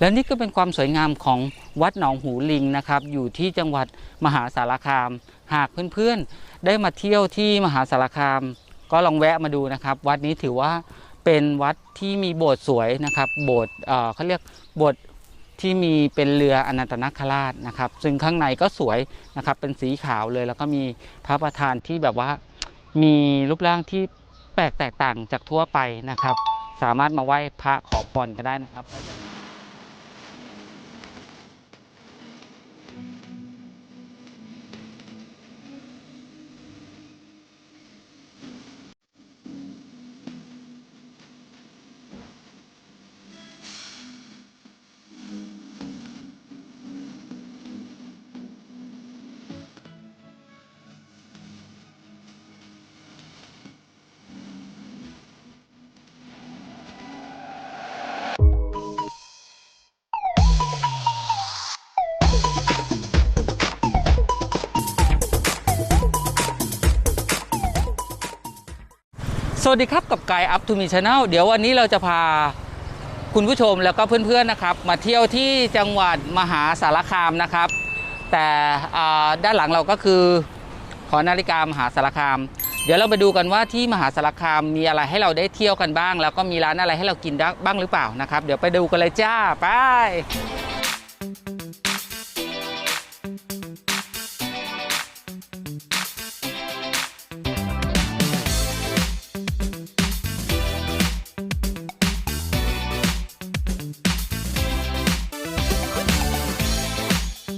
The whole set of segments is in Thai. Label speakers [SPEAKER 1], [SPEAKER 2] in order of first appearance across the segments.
[SPEAKER 1] และนี่ก็เป็นความสวยงามของวัดหนองหูลิงนะครับ อยู่ที่จังหวัดมหาสารคาม หากเพื่อนๆ ได้มาเที่ยวที่มหาสารคาม ก็ลองแวะมาดูนะครับ วัดนี้ถือว่าเป็นวัดที่มีโบสถ์สวยนะครับ โบสถ์เขาเรียกโบสถ์ที่มีเป็นเรืออนันตนาคราชนะครับ ซึ่งข้างในก็สวยนะครับ เป็นสีขาวเลย แล้วก็มีพระประธานที่แบบว่ามีรูปร่างที่แปลกแตกต่างจากทั่วไปนะครับ สามารถมาไหว้พระขอพรกันได้นะครับ สวัสดีครับกับกายอัพทูมีชาแนลเดี๋ยววันนี้เราจะพาคุณผู้ชมแล้วก็เพื่อนๆนะครับ มาเที่ยวที่จังหวัดมหาสารคามนะครับ แต่ด้านหลังเราก็คือหอนาฬิกามหาสารคาม เดี๋ยวเราไปดูกันว่าที่มหาสารคามมีอะไรให้เราได้เที่ยวกันบ้าง แล้วก็มีร้านอะไรให้เรากินบ้างหรือเปล่านะครับ เดี๋ยวไปดูกันเลยจ้าไป
[SPEAKER 2] พร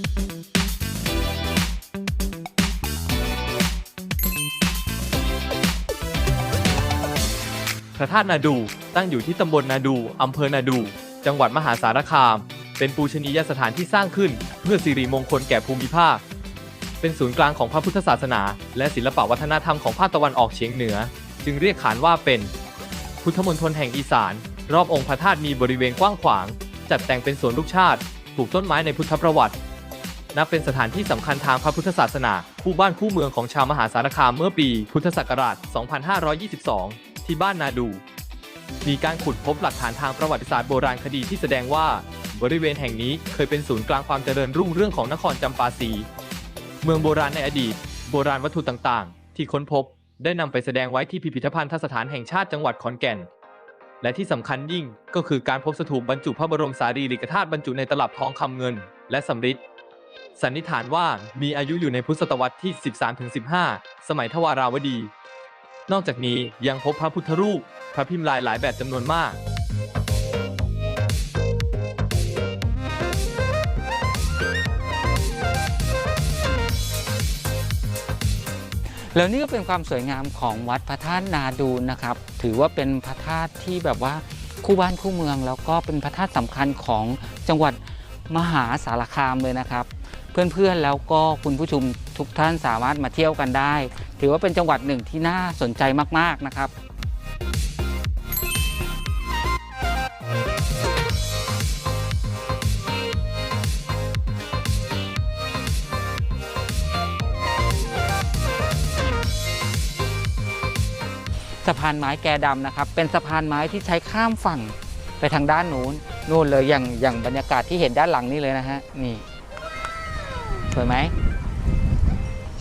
[SPEAKER 2] ะธาตุนาดูตั้งอยู่ที่ตำบลนาดูอำเภอนาดู จังหวัดมหาสารคาม เป็นปูชนียสถานที่สร้างขึ้น เพื่อสิริมงคลแก่ภูมิภาค เป็นศูนย์กลางของพระพุทธศาสนา และศิลปวัฒนธรรมของภาคตะวันออกเฉียงเหนือ จึงเรียกขานว่าเป็น พุทธมณฑลแห่งอีสาน รอบองค์พระธาตุมีบริเวณกว้างขวาง จัดแต่งเป็นสวนลูกชาติ ปลูกต้นไม้ในพุทธประวัติ นับเป็นสถานที่สำคัญทางพระพุทธศาสนา คู่บ้านคู่เมืองของชาวมหาสารคามเมื่อปีพุทธศักราช 2522 ที่บ้านนาดู มีการขุดพบหลักฐานทางประวัติศาสตร์โบราณคดีที่แสดงว่า บริเวณแห่งนี้เคยเป็นศูนย์กลางความเจริญรุ่งเรื่องของนครจำปาสี เมืองโบราณในอดีต โบราณวัตถุต่างๆ ที่ค้นพบได้นำไปแสดงไว้ที่พิพิธภัณฑสถานแห่งชาติจังหวัดขอนแก่น และที่สำคัญยิ่งก็คือการพบสถูปบรรจุพระบรมสารีริกธาตุบรรจุในตลับทองคำเงิน และสำริด สันนิษฐานว่ามีอายุอยู่ในพุทธศตวรรษที่ 13-15 สมัยทวาราวดี นอกจากนี้ยังพบพระพุทธรูป พระพิมพ์ลายหลายแบบจำนวนมาก
[SPEAKER 1] แล้วนี่ก็เป็นความสวยงามของวัดพระธาตุนาดูนนะครับ ถือว่าเป็นพระธาตุที่แบบว่าคู่บ้านคู่เมือง แล้วก็เป็นพระธาตุสำคัญของจังหวัดมหาสารคามเลยนะครับ เพื่อนๆแล้วก็คุณผู้ชมทุกท่านสามารถมาเที่ยวกันได้ ถือว่าเป็นจังหวัดหนึ่งที่น่าสนใจมากๆนะครับสะพานไม้แกดำนะครับ เป็นสะพานไม้ที่ใช้ข้ามฝั่งไปทางด้านนู้นนู่นเลยอย่างอย่างบรรยากาศที่เห็นด้านหลังนี่เลยนะฮะนี่ สวยไหม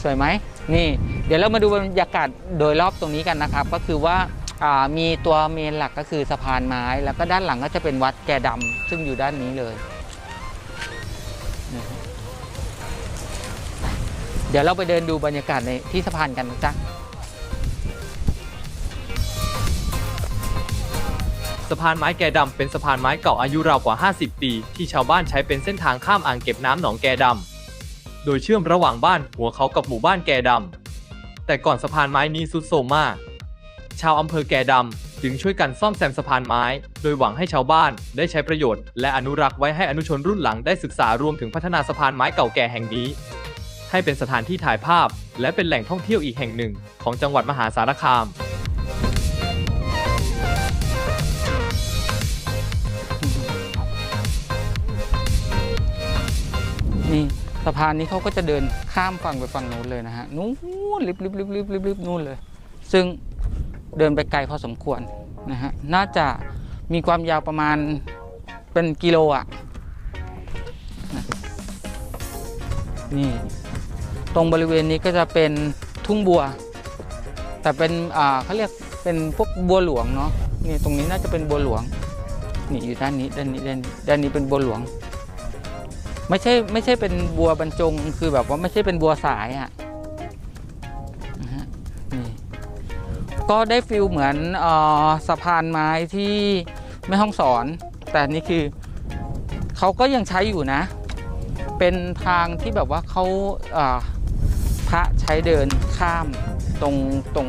[SPEAKER 1] สวยไหมนี่ เดี๋ยวเรามาดูบรรยากาศโดยรอบตรงนี้กันนะครับ ก็คือว่ามีตัวเมนหลักก็คือสะพานไม้ แล้วก็ด้านหลังก็จะเป็นวัดแกดำซึ่งอยู่ด้านนี้เลย เดี๋ยวเราไปเดินดูบรรยากาศในที่สะพานกันนะจ๊ะ
[SPEAKER 2] สะพานไม้แกดำเป็นสะพานไม้เก่าอายุราวกว่า 50 ปี ที่ชาวบ้านใช้เป็นเส้นทางข้ามอ่างเก็บน้ำหนองแกดำ โดยเชื่อมระหว่างบ้านหัวเขากับหมู่บ้านแก่ดำแต่ก่อนสะพานไม้นี้สุดโทรมมาก ชาวอำเภอแก่ดำจึงช่วยกันซ่อมแซมสะพานไม้ โดยหวังให้ชาวบ้านได้ใช้ประโยชน์ และอนุรักษ์ไว้ให้อนุชนรุ่นหลังได้ศึกษารวมถึงพัฒนาสะพานไม้เก่าแก่แห่งนี้ ให้เป็นสถานที่ถ่ายภาพ และเป็นแหล่งท่องเที่ยวอีกแห่งหนึ่ง ของจังหวัดมหาสารคาม
[SPEAKER 1] สะพานนี้เขาก็จะเดินข้ามฝั่งไปฝั่งนู้นเลยนะฮะนู้นลิบลิบลิบลิบลิบริบนู้นเลย ซึ่งเดินไปไกลพอสมควรนะฮะน่าจะมีความยาวประมาณเป็นกิโลอะนี่ตรงบริเวณนี้ก็จะเป็นทุ่งบัว แต่เป็นอ่าเขาเรียกเป็นพวกบัวหลวงเนาะนี่ตรงนี้น่าจะเป็นบัวหลวงนี่อยู่ด้านนี้ด้านนี้ด้านนี้ด้านนี้เป็นบัวหลวง ไม่ใช่ไม่ใช่เป็นบัวบรรจงคือแบบว่าไม่ใช่เป็นบัวสายอะนะฮะนี่ก็ได้ฟิลเหมือนออสะพานไม้ที่แม่ห้องสอน แต่นี่คือเขาก็ยังใช้อยู่นะ เป็นทางที่แบบว่าเขาพระใช้เดินข้ามตรงตรง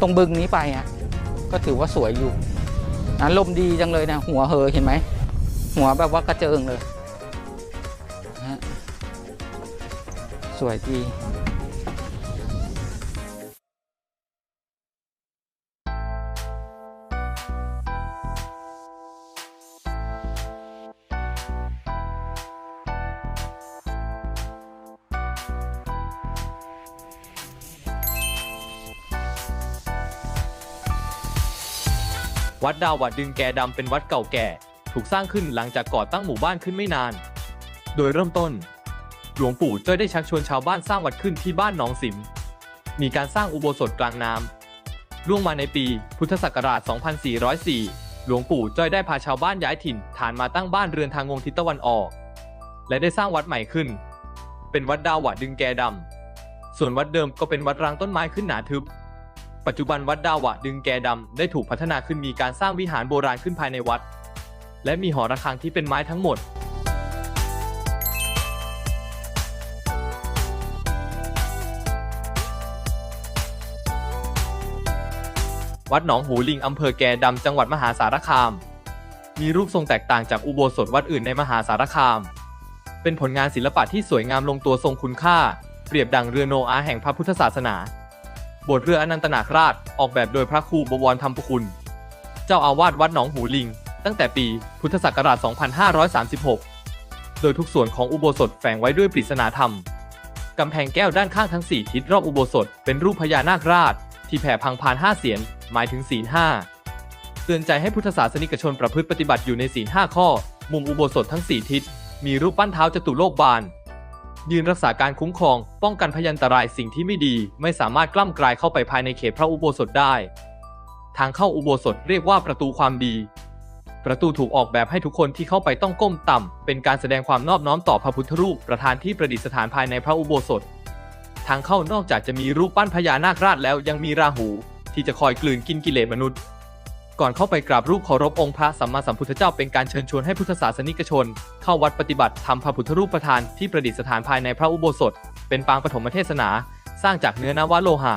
[SPEAKER 1] ตรงบึงนี้ไปอะก็ถือว่าสวยอยู่นะลมดีจังเลยนะ หัวเหอเห็นไหม หัวแบบว่ากระเจิงเลย สวยดี
[SPEAKER 2] วัดดาววัดดึงแกดำเป็นวัดเก่าแก่ ถูกสร้างขึ้นหลังจากก่อตั้งหมู่บ้านขึ้นไม่นาน โดยเริ่มต้น หลวงปู่จ้อยได้ชักชวนชาวบ้านสร้างวัดขึ้นที่บ้านหนองสิม มีการสร้างอุโบสถกลางน้ำล่วงมาในปี พุทธศักราช 2404 หลวงปู่จ้อยได้พาชาวบ้านย้ายถิ่น ฐานมาตั้งบ้านเรือนทางงงทิศตะวันออก และได้สร้างวัดใหม่ขึ้น เป็นวัดดาววัดดึงแกดำ ส่วนวัดเดิมก็เป็นวัดรางต้นไม้ขึ้นหนาทึบ ปัจจุบันวัดดาวะดึงแกดำได้ถูกพัฒนาขึ้นมีการสร้างวิหารโบราณขึ้นภายในวัด และมีหอระฆังที่เป็นไม้ทั้งหมด วัดหนองหูลิงอำเภอแกดำจังหวัดมหาสารคาม มีรูปทรงแตกต่างจากอุโบสถวัดอื่นในมหาสารคาม เป็นผลงานศิลปะที่สวยงามลงตัวทรงคุณค่า เปรียบดังเรือโนอาห์แห่งพระพุทธศาสนาโบสถ์เรืออนันตนาคราชออกแบบโดยพระครูบวรธรรมปคุณ เจ้าอาวาสวัดหนองหูลิง ตั้งแต่ปีพุทธศักราช 2536 โดยทุกส่วนของอุโบสถแฝงไว้ด้วยปริศนาธรรมกำแพงแก้วด้านข้างทั้ง 4 ทิศรอบอุโบสถเป็นรูปพญานาคราช ที่แผ่พังพานห้าเสียน หมายถึงศีลห้าเตือนใจให้พุทธศาสนิกชนประพฤติปฏิบัติอยู่ในศีลห้าข้อ มุมอุโบสถทั้ง4ทิศ มีรูปปั้นเท้าจตุโลกบาล ยืนรักษาการคุ้มครอง ป้องกันพยันตรายสิ่งที่ไม่ดี ไม่สามารถกล้ำกลายเข้าไปภายในเขตพระอุโบสถได้ ทางเข้าอุโบสถเรียกว่าประตูความดี ประตูถูกออกแบบให้ทุกคนที่เข้าไปต้องก้มต่ำ เป็นการแสดงความนอบน้อมต่อพระพุทธรูปประธานที่ประดิษฐานภายในพระอุโบสถทางเข้านอกจากจะมีรูปปั้นพญานาคราชแล้วยังมีราหู ที่จะคอยกลืนกินกิเลสมนุษย์ ก่อนเข้าไปกราบรูปเคารพองค์พระสัมมาสัมพุทธเจ้าเป็นการเชิญชวนให้พุทธศาสนิกชน เข้าวัดปฏิบัติทำพระพุทธรูปประธานที่ประดิษฐานภายในพระอุโบสถ เป็นปางปฐมเทศนา สร้างจากเนื้อนาวโลหะ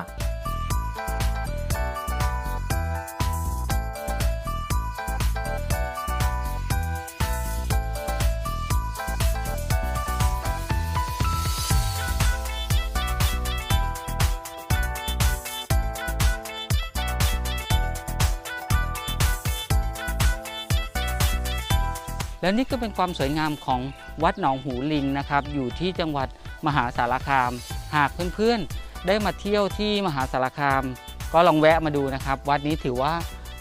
[SPEAKER 1] แล้วนี่ก็เป็นความสวยงามของวัดหนองหูลิงนะครับ อยู่ที่จังหวัดมหาสารคาม หากเพื่อนๆ ได้มาเที่ยวที่มหาสารคาม ก็ลองแวะมาดูนะครับ วัดนี้ถือว่า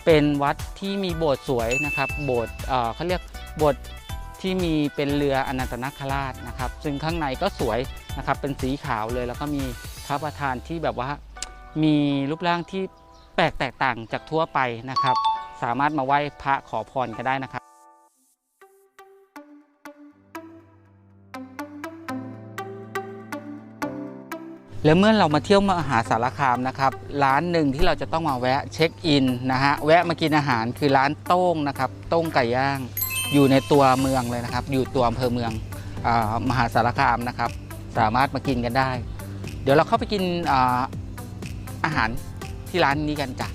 [SPEAKER 1] เป็นวัดที่มีโบสถ์สวยนะครับ โบสถ์เอ่อเขาเรียกโบสถ์ที่มีเป็นเรืออนันตนาคราชนะครับ ซึ่งข้างในก็สวยนะครับ เป็นสีขาวเลย แล้วก็มีพระประธานที่แบบว่ามีรูปร่างที่แปลกแตกต่างจากทั่วไปนะครับ สามารถมาไหว้พระขอพรก็ได้นะครับ แล้วเมื่อเรามาเที่ยวมหาสารคามนะครับ ร้านหนึ่งที่เราจะต้องมาแวะเช็คอินนะฮะแวะมากินอาหารคือร้านโต้งนะครับ โต้งไก่ย่าง อยู่ในตัวเมืองเลยนะครับ อยู่ตัวอำเภอเมืองอมหาสารคามนะครับ สามารถมากินกันได้ เดี๋ยวเราเข้าไปกินอาอาหารที่ร้านนี้กันจ้ะ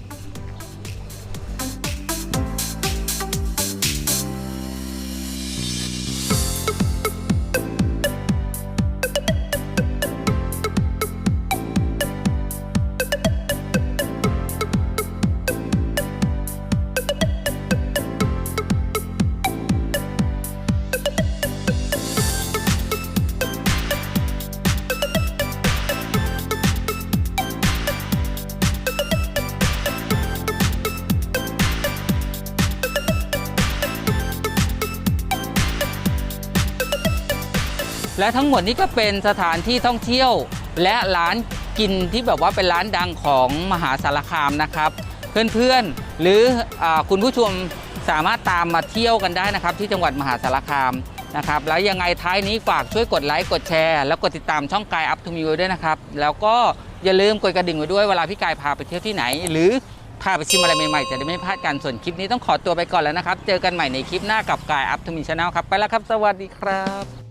[SPEAKER 1] และทั้งหมดนี้ก็เป็นสถานที่ท่องเที่ยว และร้านกินที่แบบว่าเป็นร้านดังของมหาสารคามนะครับ เพื่อนๆ หรืออคุณผู้ชมสามารถตามมาเที่ยวกันได้นะครับ ที่จังหวัดมหาสารคามนะครับแล้วยังไงท้ายนี้ฝากช่วยกดไลค์กดแชร์ แล้วกดติดตามช่องกายอัพทูมิวด้วยนะครับ แล้วก็อย่าลืมกดกระดิ่งไว้ด้วยเวลาพี่กายพาไปเที่ยวที่ไหน หรือพาไปชิมอะไรใหม่ๆจะได้ไม่พลาดกันส่วนคลิปนี้ต้องขอตัวไปก่อนแล้วนะครับ เจอกันใหม่ในคลิปหน้ากับกายอัพทูมิชแนลครับไปแล้วครับ สวัสดีครับ